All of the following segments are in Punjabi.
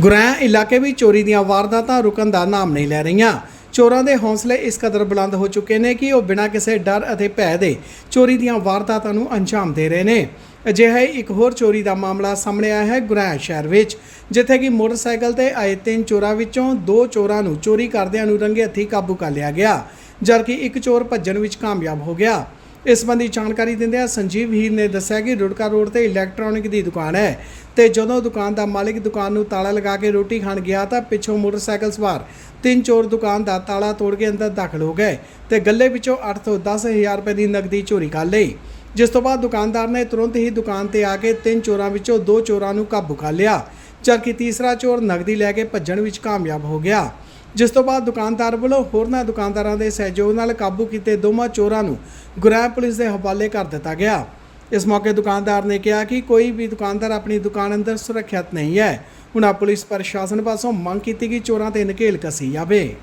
ਗੁਰੈਂ ਇਲਾਕੇ ਵਿੱਚ ਚੋਰੀ ਦੀਆਂ ਵਾਰਦਾਤਾਂ ਰੁਕਣ ਦਾ ਨਾਮ ਨਹੀਂ ਲੈ ਰਹੀਆਂ। ਚੋਰਾਂ ਦੇ ਹੌਸਲੇ ਇਸ ਕਦਰ ਬੁਲੰਦ ਹੋ ਚੁੱਕੇ ਨੇ ਕਿ ਉਹ ਬਿਨਾਂ ਕਿਸੇ ਡਰ ਅਤੇ ਭੈ ਦੇ ਚੋਰੀ ਦੀਆਂ ਵਾਰਦਾਤਾਂ ਨੂੰ ਅੰਜਾਮ ਦੇ ਰਹੇ ਨੇ। ਅਜਿਹਾ ਹੀ ਇੱਕ ਹੋਰ ਚੋਰੀ ਦਾ ਮਾਮਲਾ ਸਾਹਮਣੇ ਆਇਆ ਹੈ ਗੁਰੈਂ ਸ਼ਹਿਰ ਵਿੱਚ, ਜਿੱਥੇ ਕਿ ਮੋਟਰਸਾਈਕਲ ਤੇ ਆਏ ਤਿੰਨ ਚੋਰਾਂ ਵਿੱਚੋਂ ਦੋ ਚੋਰਾਂ ਨੂੰ ਚੋਰੀ ਕਰਦਿਆਂ ਨੂੰ ਰੰਗੇ ਹੱਥੀਂ ਕਾਬੂ ਕਰ ਲਿਆ ਗਿਆ, ਜਦਕਿ ਇੱਕ ਚੋਰ ਭੱਜਣ ਵਿੱਚ ਕਾਮਯਾਬ ਹੋ ਗਿਆ। ਇਸ ਸੰਬੰਧੀ ਜਾਣਕਾਰੀ ਦਿੰਦਿਆਂ ਸੰਜੀਵ ਹੀਰ ਨੇ ਦੱਸਿਆ ਕਿ ਰੁੜਕਾ ਰੋਡ ਤੇ ਇਲੈਕਟ੍ਰੋਨਿਕ ਦੀ ਦੁਕਾਨ ਹੈ ਤੇ ਜਦੋਂ ਦੁਕਾਨ ਦਾ ਮਾਲਕ ਦੁਕਾਨ ਨੂੰ ਤਾਲਾ ਲਗਾ ਕੇ ਰੋਟੀ ਖਾਣ ਗਿਆ ਤਾਂ ਪਿੱਛੋਂ ਮੋਟਰਸਾਈਕਲ ਸਵਾਰ ਤਿੰਨ ਚੋਰ ਦੁਕਾਨ ਦਾ ਤਾਲਾ ਤੋੜ ਕੇ ਅੰਦਰ ਦਾਖਲ ਹੋ ਗਏ ਤੇ ਗੱਲੇ ਵਿੱਚੋਂ 8 ਤੋਂ 10000 ਰੁਪਏ ਦੀ ਨਕਦੀ ਚੋਰੀ ਕਰ ਲਈ। ਜਿਸ ਤੋਂ ਬਾਅਦ ਦੁਕਾਨਦਾਰ ਨੇ ਤੁਰੰਤ ਹੀ ਦੁਕਾਨ ਤੇ ਆ ਕੇ ਤਿੰਨ ਚੋਰਾਂ ਵਿੱਚੋਂ ਦੋ ਚੋਰਾਂ ਨੂੰ ਕਾਬੂ ਕਰ ਲਿਆ। ਜਦਕਿ ਤੀਸਰਾ ਚੋਰ ਨਕਦੀ ਲੈ ਕੇ ਭੱਜਣ ਵਿੱਚ ਕਾਮਯਾਬ ਹੋ ਗਿਆ। ਜਿਸ ਤੋਂ ਬਾਅਦ ਦੁਕਾਨਦਾਰ ਵੱਲੋਂ ਹੋਰਨਾਂ ਦੁਕਾਨਦਾਰਾਂ ਦੇ ਸਹਿਯੋਗ ਨਾਲ ਕਾਬੂ ਕੀਤੇ ਦੋਵਾਂ ਚੋਰਾਂ ਨੂੰ ਗੁਰੈਂ ਪੁਲਿਸ ਦੇ ਹਵਾਲੇ ਕਰ ਦਿੱਤਾ ਗਿਆ। ਇਸ ਮੌਕੇ ਦੁਕਾਨਦਾਰ ਨੇ ਕਿਹਾ ਕਿ ਕੋਈ ਵੀ ਦੁਕਾਨਦਾਰ ਆਪਣੀ ਦੁਕਾਨ ਅੰਦਰ ਸੁਰੱਖਿਅਤ ਨਹੀਂ ਹੈ। ਹੁਣ ਪੁਲਿਸ ਪ੍ਰਸ਼ਾਸਨ ਪਾਸੋਂ ਮੰਗ ਕੀਤੀ ਕਿ ਚੋਰਾਂ ਤੇ ਨਕੇਲ ਕਸੀ ਜਾਵੇ।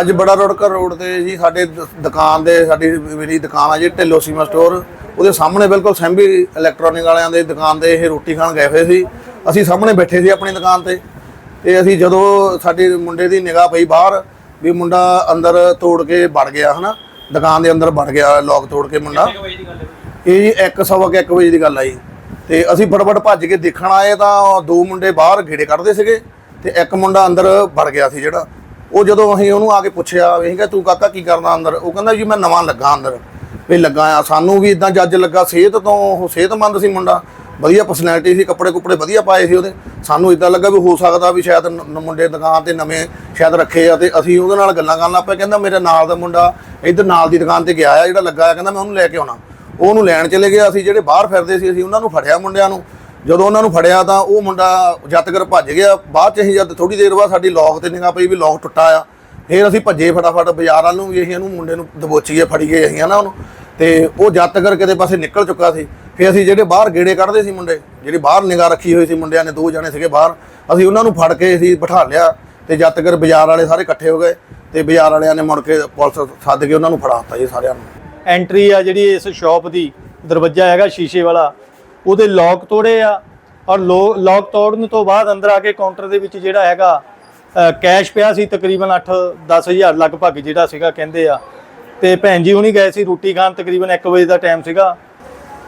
ਅੱਜ ਬੜਾ ਰੋੜਕਰ ਰੋਡ ਤੇ ਜੀ, ਸਾਡੇ ਦ- ਦੁਕਾਨ ਦੇ, ਸਾਡੀ ਮੇਰੀ ਦੁਕਾਨ ਆ ਜੀ, ਢਿੱਲੋ ਸੀਮਾ ਸਟੋਰ ਉਹਦੇ ਸਾਹਮਣੇ ਬਿਲਕੁਲ ਸੈਂਬੀ ਇਲੈਕਟ੍ਰੋਨਿਕ ਵਾਲਿਆਂ ਦੇ ਦੁਕਾਨ ਤੇ ਇਹ ਰੋਟੀ ਖਾਣ ਗਏ ਹੋਏ ਸੀ। ਅਸੀਂ ਸਾਹਮਣੇ ਬੈਠੇ ਸੀ ਆਪਣੀ ਦੁਕਾਨ ਤੇ। ਤੇ ਅਸੀਂ ਜਦੋਂ ਸਾਡੇ ਮੁੰਡੇ ਦੀ ਨਿਗਾਹ ਪਈ ਬਾਹਰ ਵੀ ਮੁੰਡਾ ਅੰਦਰ ਤੋੜ ਕੇ ਵੜ ਗਿਆ ਹਨਾ? ਦੁਕਾਨ ਦੇ ਅੰਦਰ ਵੜ ਗਿਆ ਲੋਕ ਤੋੜ ਕੇ ਮੁੰਡਾ। ਇਹ ਜੀ 1 ਸਵਾ ਕੁ ਇੱਕ ਵਜੇ ਦੀ ਗੱਲ ਆਈ ਤੇ ਅਸੀਂ ਫਟਾਫਟ ਭੱਜ ਕੇ ਦੇਖਣ ਆਏ ਤਾਂ ਦੋ ਮੁੰਡੇ ਬਾਹਰ ਗੇੜੇ ਕੱਢਦੇ ਸੀਗੇ ਤੇ ਇੱਕ ਮੁੰਡਾ ਅੰਦਰ ਵੜ ਗਿਆ ਸੀ ਜਿਹੜਾ। ਉਹ ਜਦੋਂ ਅਸੀਂ ਉਹਨੂੰ ਆ ਕੇ ਪੁੱਛਿਆ ਅਸੀਂ ਕਿਹਾ ਤੂੰ ਕਾਕਾ ਕੀ ਕਰਦਾ ਅੰਦਰ? ਉਹ ਕਹਿੰਦਾ ਜੀ ਮੈਂ ਨਵਾਂ ਲੱਗਾ ਅੰਦਰ। ਵੀ ਲੱਗਾ ਆ। ਸਾਨੂੰ ਵੀ ਇਦਾਂ ਜੱਜ ਲੱਗਾ ਸਿਹਤ ਤੋਂ ਉਹ ਸਿਹਤਮੰਦ ਸੀ ਮੁੰਡਾ। ਵਧੀਆ ਪਰਸਨੈਲਿਟੀ ਸੀ, ਕੱਪੜੇ ਕੁਪੜੇ ਵਧੀਆ ਪਾਏ ਸੀ ਉਹਦੇ। ਸਾਨੂੰ ਇਦਾਂ ਲੱਗਾ ਵੀ ਹੋ ਸਕਦਾ ਵੀ ਸ਼ਾਇਦ ਨ- ਮੁੰਡੇ ਦੁਕਾਨ ਤੇ ਨਵੇਂ ਸ਼ਾਇਦ ਰੱਖੇ ਆ ਤੇ ਅਸੀਂ ਉਹਦੇ ਨਾਲ ਗੱਲਾਂ ਕਰਨ ਲੱਗ ਪਏ। ਕਹਿੰਦਾ ਮੇਰੇ ਨਾਲ ਦਾ ਮੁੰਡਾ ਇੱਧਰ ਨਾਲ ਦੀ ਦੁਕਾਨ ਤੇ ਗਿਆ ਆ, ਜਿਹੜਾ ਲੱਗਾ ਆ, ਕਹਿੰਦਾ ਮੈਂ ਉਹਨੂੰ ਲੈ ਕੇ ਆਉਣਾ। ਉਹ ਉਹਨੂੰ ਲੈਣ ਚਲੇ ਗਿਆ ਅਸੀਂ ਜਿਹੜੇ ਬਾਹਰ ਫਿਰਦੇ ਸੀ, ਅਸੀਂ ਉਹਨਾਂ ਨੂੰ ਫੜਿਆ ਮੁੰਡਿਆਂ ਨੂੰ। ਜਦੋਂ ਉਹਨਾਂ ਨੂੰ ਫੜਿਆ ਤਾਂ ਉਹ ਮੁੰਡਾ ਜੱਤਗਰ ਭੱਜ ਗਿਆ, ਬਾਅਦ ਚ ਅਸੀਂ ਜਦ ਥੋੜੀ ਦੇਰ ਬਾਅਦ ਸਾਡੀ ਲੋਕ ਤੇ ਨਿਗਾਹ ਪਈ ਵੀ ਲੋਕ ਟੁੱਟਾ ਆ। ਫਿਰ ਅਸੀਂ ਭੱਜੇ ਫਟਾਫਟ ਬਾਜ਼ਾਰ ਵੱਲ ਨੂੰ ਵੀ ਅਸੀਂ ਇਹਨੂੰ ਮੁੰਡੇ ਨੂੰ ਦਬੋਚੀਏ, ਫੜੀਏ ਅਸੀਂ ਨਾ ਉਹਨੂੰ। ਤੇ ਉਹ ਜੱਤਗਰ ਕਿਤੇ ਪਾਸੇ ਨਿਕਲ ਚੁੱਕਾ ਸੀ ਫਿਰ ਅਸੀਂ ਜਿਹੜੇ ਬਾਹਰ ਗੇੜੇ ਕੱਢਦੇ ਸੀ ਮੁੰਡੇ, ਜਿਹੜੀ ਬਾਹਰ ਨਿਗਾਹ ਰੱਖੀ ਹੋਈ ਸੀ ਮੁੰਡਿਆਂ ਨੇ, ਦੋ ਜਣੇ ਸੀਗੇ ਬਾਹਰ, ਅਸੀਂ ਉਹਨਾਂ ਨੂੰ ਫੜ ਕੇ ਅਸੀਂ ਬਿਠਾ ਲਿਆ ਤੇ ਤੱਕ ਬਾਜ਼ਾਰ ਵਾਲੇ ਸਾਰੇ ਇਕੱਠੇ ਹੋ ਗਏ ਤੇ ਬਾਜ਼ਾਰ ਵਾਲਿਆਂ ਨੇ ਮੁੜ ਕੇ ਪੁਲਿਸ ਸੱਦ ਕੇ ਉਹਨਾਂ ਨੂੰ ਫੜਾ ਦਿੱਤਾ ਜੀ ਸਾਰਿਆਂ ਨੂੰ। ਐਂਟਰੀ ਆ ਜਿਹੜੀ ਇਸ ਸ਼ਾਪ ਦੀ, ਦਰਵਾਜ਼ਾ ਹੈਗਾ ਸ਼ੀਸ਼ੇ ਵਾਲਾ, ਉਹਦੇ ਲੋਕ ਤੋੜੇ ਆ ਔਰ ਲੋਕ ਤੋੜਨ ਤੋਂ ਬਾਅਦ ਅੰਦਰ ਆ ਕੇ ਕਾਊਂਟਰ ਦੇ ਵਿੱਚ ਜਿਹੜਾ ਹੈਗਾ ਕੈਸ਼ ਪਿਆ ਸੀ ਤਕਰੀਬਨ 8-10000 ਲਗਭਗ ਜਿਹੜਾ ਸੀਗਾ ਕਹਿੰਦੇ ਆ। ਤੇ ਭੈਣ ਜੀ ਹੁਣੀ ਗਏ ਸੀ ਰੋਟੀ ਖਾਣ, ਤਕਰੀਬਨ 1 ਵਜੇ ਦਾ ਟਾਈਮ ਸੀਗਾ।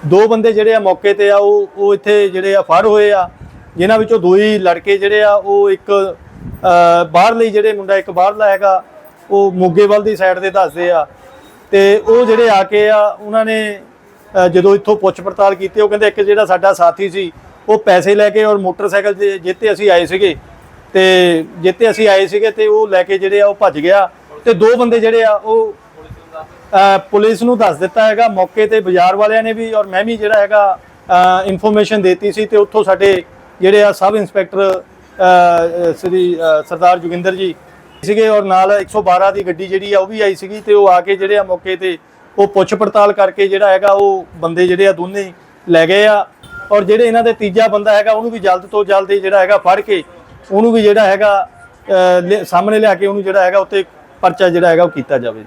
ਦੋ ਬੰਦੇ ਜਿਹੜੇ ਆ ਮੌਕੇ ਤੇ ਆ ਉਹ ਉਹ ਇੱਥੇ ਜਿਹੜੇ ਆ ਫੜ ਹੋਏ ਆ। ਜਿਨ੍ਹਾਂ ਵਿੱਚੋਂ ਦੋ ਹੀ ਲੜਕੇ ਜਿਹੜੇ ਆ ਉਹ ਇੱਕ ਅ, ਬਾਹਰਲੀ ਜਿਹੜੇ ਮੁੰਡਾ ਇੱਕ ਬਾਹਰਲਾ ਹੈਗਾ ਉਹ ਮੋਗੇਵਾਲ ਦੀ ਸਾਈਡ ਦੇ ਦੱਸਦੇ ਆ। ਤੇ ਉਹ ਜਿਹੜੇ ਆ ਕੇ ਆ ਉਹਨਾਂ ਨੇ ਜਦੋਂ ਇੱਥੋਂ ਪੁੱਛ ਪੜਤਾਲ ਕੀਤੀ ਉਹ ਕਹਿੰਦੇ ਇੱਕ ਜਿਹੜਾ ਸਾਡਾ ਸਾਥੀ ਸੀ ਉਹ ਪੈਸੇ ਲੈ ਕੇ ਔਰ ਮੋਟਰਸਾਈਕਲ ਤੇ ਜਿੱਤੇ ਅਸੀਂ ਆਏ ਸੀਗੇ। ਤੇ ਜਿੱਤੇ ਅਸੀਂ ਆਏ ਸੀਗੇ ਤੇ ਉਹ ਲੈ ਕੇ ਜਿਹੜੇ ਆ ਉਹ ਭੱਜ ਗਿਆ। ਤੇ ਦੋ ਬੰਦੇ ਜਿਹੜੇ ਆ ਉਹ ਪੁਲਿਸ ਨੂੰ ਦੱਸ ਦਿੱਤਾ ਹੈਗਾ ਮੌਕੇ ਤੇ ਬਾਜ਼ਾਰ ਵਾਲਿਆਂ ਨੇ ਵੀ ਔਰ ਮੈਂ ਵੀ ਜਿਹੜਾ ਹੈਗਾ ਇਨਫੋਰਮੇਸ਼ਨ ਦਿੱਤੀ ਸੀ ਤੇ ਉੱਥੋਂ ਸਾਡੇ ਜਿਹੜੇ ਆ ਸਬ ਇੰਸਪੈਕਟਰ ਸ੍ਰੀ ਸਰਦਾਰ ਜੋਗਿੰਦਰ ਜੀ ਸੀਗੇ ਔਰ ਨਾਲ 112 ਦੀ ਗੱਡੀ ਜਿਹੜੀ ਆ ਉਹ ਵੀ ਆਈ ਸੀਗੀ ਤੇ ਉਹ ਆ ਕੇ ਜਿਹੜੇ ਆ ਮੌਕੇ ਤੇ ਉਹ ਪੁੱਛ ਪੜਤਾਲ ਕਰਕੇ ਜਿਹੜਾ ਹੈਗਾ ਉਹ ਬੰਦੇ ਜਿਹੜੇ ਆ ਦੋਨੇ ਲੈ ਗਏ ਆ ਔਰ ਜਿਹੜੇ ਇਹਨਾਂ ਦੇ ਤੀਜਾ ਬੰਦਾ ਹੈਗਾ ਉਹਨੂੰ ਵੀ ਜਲਦ ਤੋਂ ਜਲਦ ਜਿਹੜਾ ਹੈਗਾ ਫੜ ਕੇ ਉਹਨੂੰ ਵੀ ਜਿਹੜਾ ਹੈਗਾ ਅ, ਸਾਹਮਣੇ ਲਿਆ ਕੇ ਉਹਨੂੰ ਜਿਹੜਾ ਹੈਗਾ ਉੱਤੇ ਪਰਚਾ ਜਿਹੜਾ ਹੈਗਾ ਉਹ ਕੀਤਾ ਜਾਵੇ।